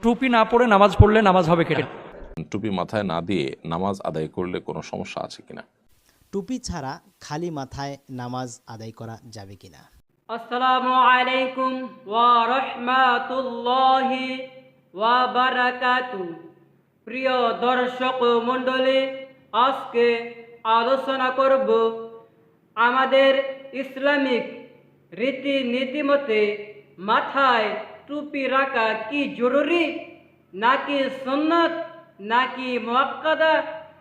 টুপি না পরে নামাজ পড়লে নামাজ হবে কেটে। টুপি মাথায় না দিয়ে নামাজ আদায় করলে কোনো সমস্যা আছে কিনা? টুপি ছাড়া খালি মাথায় নামাজ আদায় করা যাবে কিনা? আসসালামু আলাইকুম ওয়া রাহমাতুল্লাহি ওয়া বারাকাতু প্রিয় দর্শক মণ্ডলী আজকে আলোচনা করব আমাদের ইসলামিক রীতি নীতিমতে মাথায় টুপি রাখা কি জরুরি নাকি সুন্নত নাকি মোয়াক্কাদা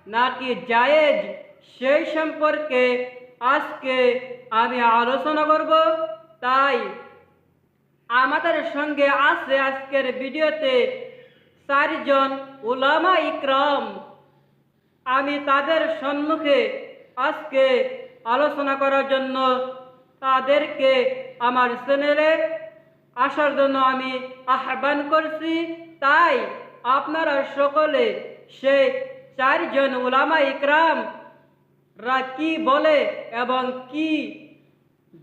নাকি জায়েজ সেই সম্পর্কে আজকে আমি আলোচনা করব তাই আমাদের সঙ্গে আছে আজকের ভিডিওতে চারজন উলামা ইকরাম আমি তাদের সম্মুখে আজকে আলোচনা করার জন্য তাদেরকে আমার চ্যানেলে আসার জন্য আমি আহ্বান করছি। তাই আপনারা সকলে সে চারজন উলামা ইকরাম রা কি বলে এবং কি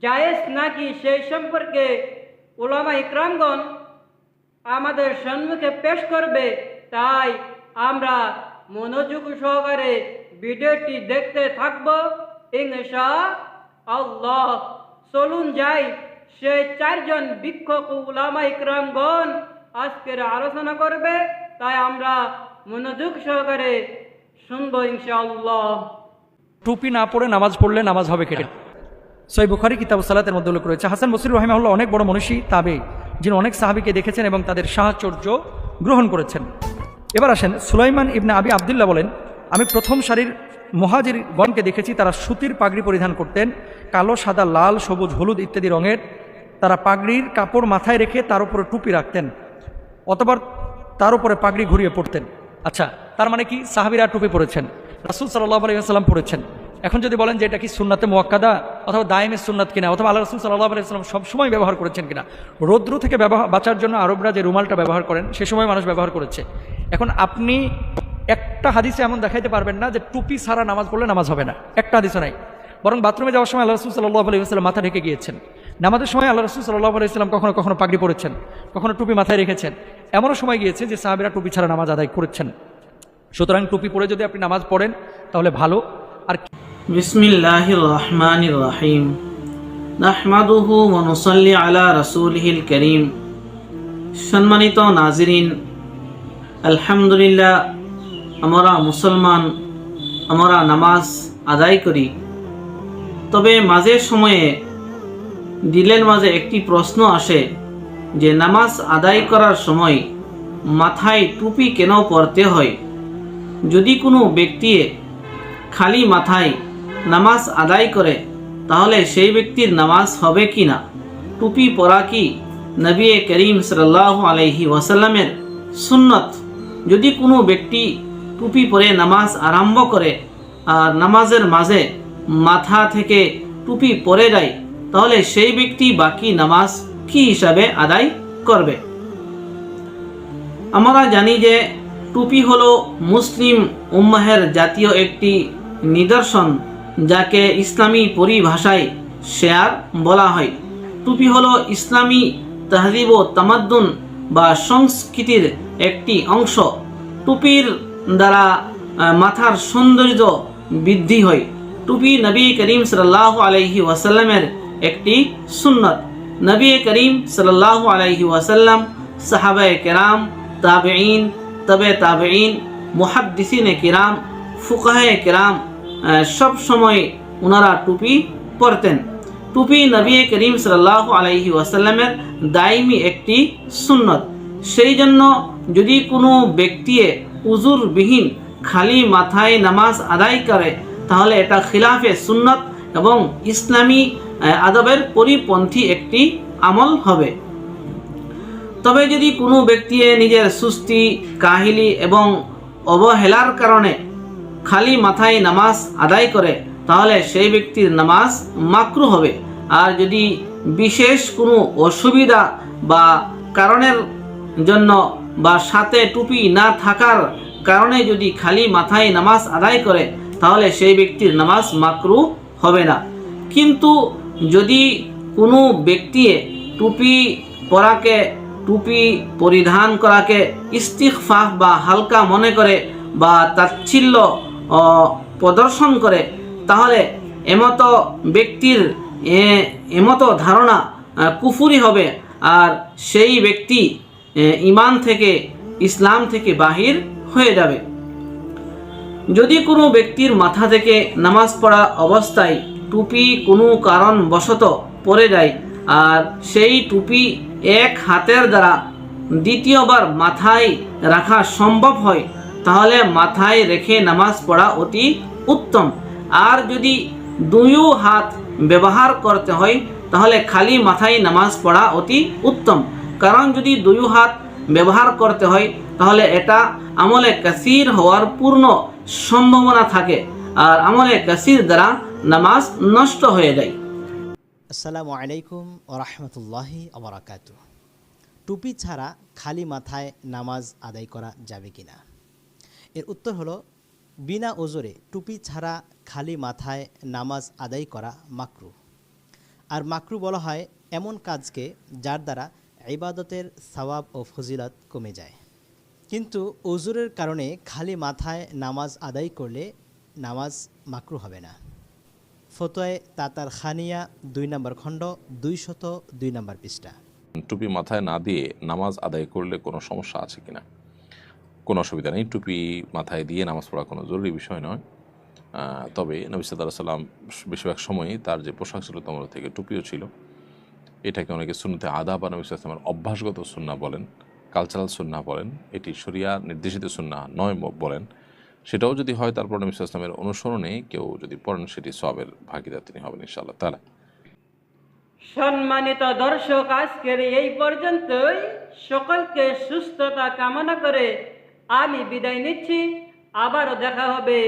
জায়েজ নাকি সেই সম্পর্কে উলামা ইকরামগণ আমাদের সম্মুখে পেশ করবে, তাই আমরা মনোযোগ সহকারে ভিডিওটি দেখতে থাকব। ইনশা আল্লাহ, চলুন যাই। সেই চারজন বিক্ষোভ উলামা ইকরামগণ আজকের আলোচনা করবে, তাই আমরা মনোযোগ সহকারে শুনব ইনশাআল্লাহ। টুপি না পরে নামাজ পড়লে নামাজ হবে কেটে সই বুখারি কিতাব সালাতের মধ্যে উল্লেখ রয়েছে। হাসান বসির রহিমাহুল্লাহ অনেক বড় মনীষী, তাবে, যিনি অনেক সাহাবিকে দেখেছেন এবং তাদের সাহচর্য গ্রহণ করেছেন। এবার আসেন, সুলাইমান ইবনে আবি আবদুল্লাহ বলেন, আমি প্রথম সারির মহাজির গণকে দেখেছি, তারা সুতির পাগড়ি পরিধান করতেন, কালো, সাদা, লাল, সবুজ, হলুদ ইত্যাদি রঙের তারা পাগড়ির কাপড় মাথায় রেখে তার উপরে টুপি রাখতেন অতবার তার উপরে পাগড়ি ঘুরিয়ে পড়তেন। আচ্ছা তার মানে কি? সাহাবিরা টুপি পরেছেন, রাসুল সাল্লাহ আলাইসাল্লাম পড়েছেন এখন যদি বলেন যে এটা কি সুন্নাতে মোয়াক্কাদা অথবা দায়েমের সুন্নাত কিনা, অথবা আল্লাহ রসুল সাল্লাহ আলাইসাল্লাম সবসময় ব্যবহার করেছেন কিনা? রৌদ্র থেকে ব্যবহার, বাঁচার জন্য আরবরা যে রুমালটা ব্যবহার করেন, সে সময় মানুষ ব্যবহার করেছে। এখন আপনি একটা হাদিসে এমন দেখাইতে পারবেন না যে টুপি ছাড়া নামাজ পড়লে নামাজ হবে না। একটা হাদিসও নাই। বরং বাথরুমে যাওয়ার সময় আল্লাহ রসুল সাল্লাহ আলাইসাল্লাম মাথা ঢেকে গিয়েছেন। নামাজের সময় আল্লাহ রসুল সাল্লাহ আলাইসাল্লাম কখনো কখনো পাগড়ি পড়েছেন কখনো টুপি মাথায় রেখেছেন। এমনও সময় গিয়েছে যে সাহাবিরা টুপি ছাড়া নামাজ আদায় করেছেন। সুতরাং টুপি পরে যদি আপনি নামাজ পড়েন, তাহলে ভালো। আর আলা সম্মানিত নাজিরিন, আলহামদুলিল্লাহ, আমরা মুসলমান, আমরা নামাজ আদায় করি। তবে মাঝে সময়ে দিলের মাঝে একটি প্রশ্ন আসে যে, নামাজ আদায় করার সময় মাথায় টুপি কেন পরতে হয়? যদি কোনো ব্যক্তি খালি মাথায় নামাজ আদায় করে, তাহলে সেই ব্যক্তির নামাজ হবে কি না? টুপি পরা কি নবী করিম সাল্লাহ আলহি ওয়াসাল্লামের সুন্নত? যদি কোনো ব্যক্তি টুপি পরে নামাজ আরম্ভ করে আর নামাজের মাঝে মাথা থেকে টুপি পরে দেয় তাহলে সেই ব্যক্তি বাকি নামাজ কি হিসাবে আদায় করবে? আমরা জানি যে টুপি হলো মুসলিম উম্মাহের জাতীয় একটি নিদর্শন, যাকে ইসলামী পরিভাষায় শেয়ার বলা হয়। টুপি হলো ইসলামী তাহদিব ও তামাদ্দুন বা সংস্কৃতির একটি অংশ। টুপির দ্বারা মাথার সৌন্দর্য বৃদ্ধি হয়। টুপি নবী করিম সাল্লাহ আলহি ওয়াসাল্লামের একটি সুন্নত। নবী করিম সাল্লাহ আলহি ওয়াসাল্লাম, সাহাবায়ে কেরাম তাবেইন তবে তাবেইন মুহাদ্দিসিনে কিরাম ফুকাহে কিরাম সব সময় ওনারা টুপি পরতেন। টুপি নবী করিম সাল্লাহ আলাইহি ওয়াসাল্লামের দাইমি একটি সুন্নত। সেই জন্য যদি কোনো ব্যক্তি উজুরবিহীন খালি মাথায় নামাজ আদায় করে, তাহলে এটা খিলাফে সুন্নত। এবং ইসলামী আদবের পরিপন্থী একটি আমল হবে। তবে যদি কোনো ব্যক্তি নিজের সুস্থি, কাহিলি এবং অবহেলার কারণে খালি মাথায় নামাজ আদায় করে, তাহলে সেই ব্যক্তির নামাজ মাকরু হবে। আর যদি বিশেষ কোনো অসুবিধা বা কারণের জন্য বা সাথে টুপি না থাকার কারণে যদি খালি মাথায় নামাজ আদায় করে, তাহলে সেই ব্যক্তির নামাজ মাকরু হবে না। কিন্তু যদি কোনো ব্যক্তি টুপি পরাকে, টুপি পরিধান করাকে ইস্তিকফাফ বা হালকা মনে করে বা তাচ্ছিল্য প্রদর্শন করে, তাহলে এমতো ব্যক্তির এমতো ধারণা কুফুরি হবে। আর সেই ব্যক্তি ইমান থেকে, ইসলাম থেকে বাহির হয়ে যাবে। যদি কোনো ব্যক্তির মাথা থেকে নামাজ পড়া অবস্থায় টুপি কোনো কারণবশত পরে যায় আর সেই টুপি এক হাতের দ্বারা দ্বিতীয়বার মাথায় রাখা সম্ভব হয়, তাহলে মাথায় রেখে নামাজ পড়া অতি উত্তম। আর যদি দুইও হাত ব্যবহার করতে হয়, তাহলে খালি মাথায় নামাজ পড়া অতি উত্তম। কারণ যদি দুই হাত ব্যবহার করতে হয়, তাহলে এটা আমলে কাসির হওয়ার পূর্ণ সম্ভাবনা থাকে আর আমলে কাসির দ্বারা নামাজ নষ্ট হয়ে যায়। আসসালামু আলাইকুম ওরহমতুল্লাহি আবরাকাত টুপি ছাড়া খালি মাথায় নামাজ আদায় করা যাবে কি না এর উত্তর হলো, বিনা ওজরে টুপি ছাড়া খালি মাথায় নামাজ আদায় করা মাকরু। আর মাকরু বলা হয় এমন কাজকে যার দ্বারা ইবাদতের সওয়াব ও ফজিলত কমে যায়। কিন্তু ওজুরের কারণে খালি মাথায় নামাজ আদায় করলে নামাজ মাকরু হবে না। ফতোয় তাতার খানিয়া দুই নম্বর খণ্ড দুইশত দুই নম্বর পৃষ্ঠা। টুপি মাথায় না দিয়ে নামাজ আদায় করলে কোনো সমস্যা আছে কিনা কোনো অসুবিধা নেই, টুপি মাথায় দিয়ে নামাজ পড়া কোনো জরুরি বিষয় নয়। তবে নবী সাল্লাহ সাল্লাম বেশিরভাগ সময়ই তার যে পোশাক ছিল তোমরা থেকে টুপিও ছিল। এটাকে অনেকে সুন্নতে আদা বা নবী সাল্লামের অভ্যাসগত সুন্না বলেন। কালচারাল সুন্না বলেন, এটি শরিয়া নির্দেশিত সুন্না নয় বলেন, সেটাও যদি হয়, তারপর নবী সাল্লামের অনুসরণে কেউ যদি পড়েন, সেটি সবের ভাগিদার তিনি হবেন ইনশাআল্লাহ তালা সম্মানিত দর্শক, আজকের এই পর্যন্তই। সকলকে সুস্থতা কামনা করে আমি বিদায় নিচ্ছি। আবারও দেখা হবে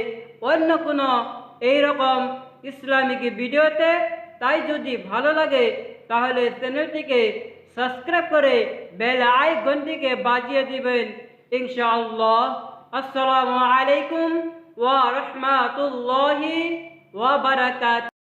অন্য কোনো এইরকম ইসলামিক ভিডিওতে। তাই যদি ভালো লাগে, তাহলে চ্যানেলটিকে সাবস্ক্রাইব করে বেল আইকনটিকে বাজিয়ে দিবেন ইনশাআল্লাহ। আসসালামু আলাইকুম ওয়া রাহমাতুল্লাহি ওয়া বারাকাত